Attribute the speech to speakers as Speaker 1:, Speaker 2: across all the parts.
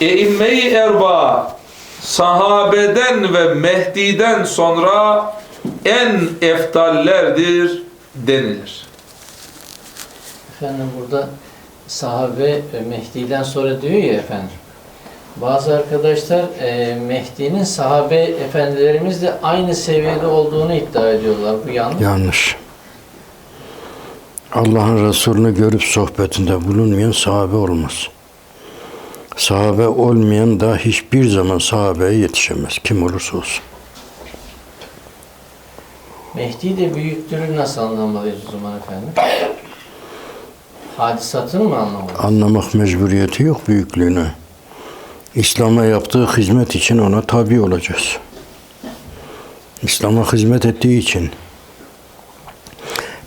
Speaker 1: Eimme-i erba sahabeden ve Mehdi'den sonra en eftallerdir denilir.
Speaker 2: Efendim burada sahabe ve Mehdi'den sonra diyor ya efendim. Bazı arkadaşlar e, Mehdi'nin sahabe efendilerimizle aynı seviyede olduğunu iddia ediyorlar. Bu yanlış.
Speaker 3: Yanlış. Allah'ın Resulünü görüp sohbetinde bulunmayan sahabe olmaz. Sahabe olmayan da hiçbir zaman sahabeye yetişemez. Kim olursa olsun.
Speaker 2: Mehdi de büyüktürü nasıl anlamalıyız o zaman efendim? Hadisatını mı anlamalıyız?
Speaker 3: Anlamak mecburiyeti yok büyüklüğünü. İslam'a yaptığı hizmet için ona tabi olacağız. İslam'a hizmet ettiği için.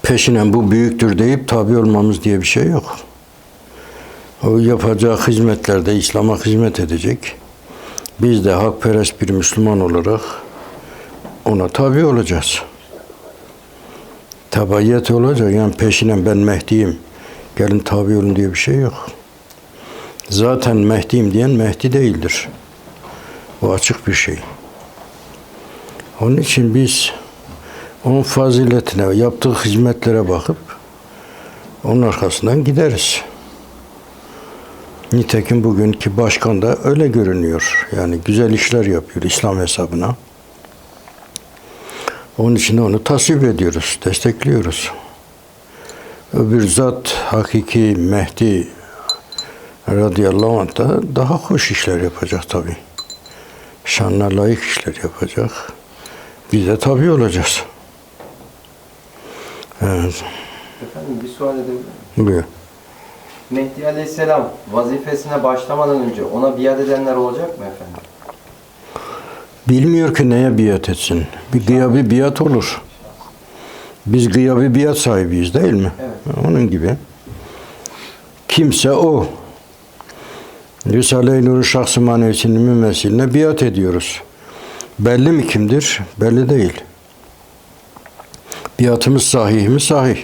Speaker 3: Peşinen bu büyüktür deyip tabi olmamız diye bir şey yok. O yapacağı hizmetlerde İslam'a hizmet edecek. Biz de hakperest bir Müslüman olarak ona tabi olacağız. Tabaiyet olacak yani peşinen ben Mehdi'yim. Gelin tabi olun diye bir şey yok. Zaten Mehdi'yim diyen Mehdi değildir. Bu açık bir şey. Onun için biz onun faziletine, yaptığı hizmetlere bakıp onun arkasından gideriz. Nitekim bugünkü başkan da öyle görünüyor. Yani güzel işler yapıyor İslam hesabına. Onun için onu tasvip ediyoruz, destekliyoruz. Öbür zat hakiki Mehdi radıyallahu anh da daha hoş işler yapacak tabi. Şanına layık işler yapacak. Biz de tabi olacağız. Evet,
Speaker 4: Efendim bir sual edebilir miyim?
Speaker 3: buyur.
Speaker 4: Mehdi Aleyhisselam vazifesine başlamadan önce ona biat edenler olacak mı efendim?
Speaker 3: Bilmiyor ki neye biat etsin. Bir gıyabi biat olur. Biz gıyabi biat sahibiyiz değil mi?
Speaker 4: Evet.
Speaker 3: Onun gibi. Kimse o. Risale-i Nur'un şahsı maneviyesinin mümessiline biat ediyoruz. Belli mi kimdir? Belli değil. Biatımız sahih mi? Sahih.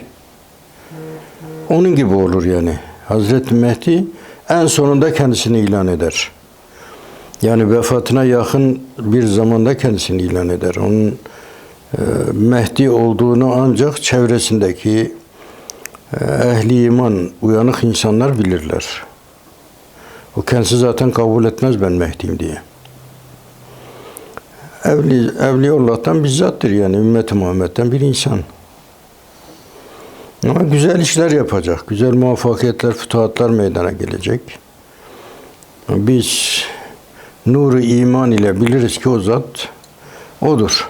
Speaker 3: Onun gibi olur yani. Hazreti Mehdi en sonunda kendisini ilan eder. Yani vefatına yakın bir zamanda kendisini ilan eder. Onun e, Mehdi olduğunu ancak çevresindeki e, ehli iman, uyanık insanlar bilirler. O kendisi zaten kabul etmez ben Mehdi'yim diye. Evli, Evliyaullah'tan bizzattır yani ümmet-i Muhammed'den bir insan. Ama güzel işler yapacak. Güzel muvaffakiyetler, fütuhatlar meydana gelecek. Biz nuru iman ile biliriz ki o zat odur.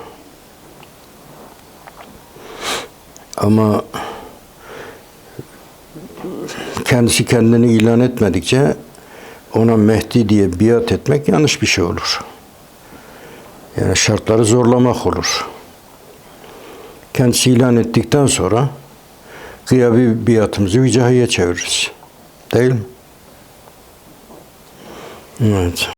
Speaker 3: Ama kendisi kendini ilan etmedikçe ona Mehdi diye biat etmek yanlış bir şey olur. Yani şartları zorlamak olur. Kendisi ilan ettikten sonra gıyabi biatımızı vicahiye çeviririz. Değil mi? Evet.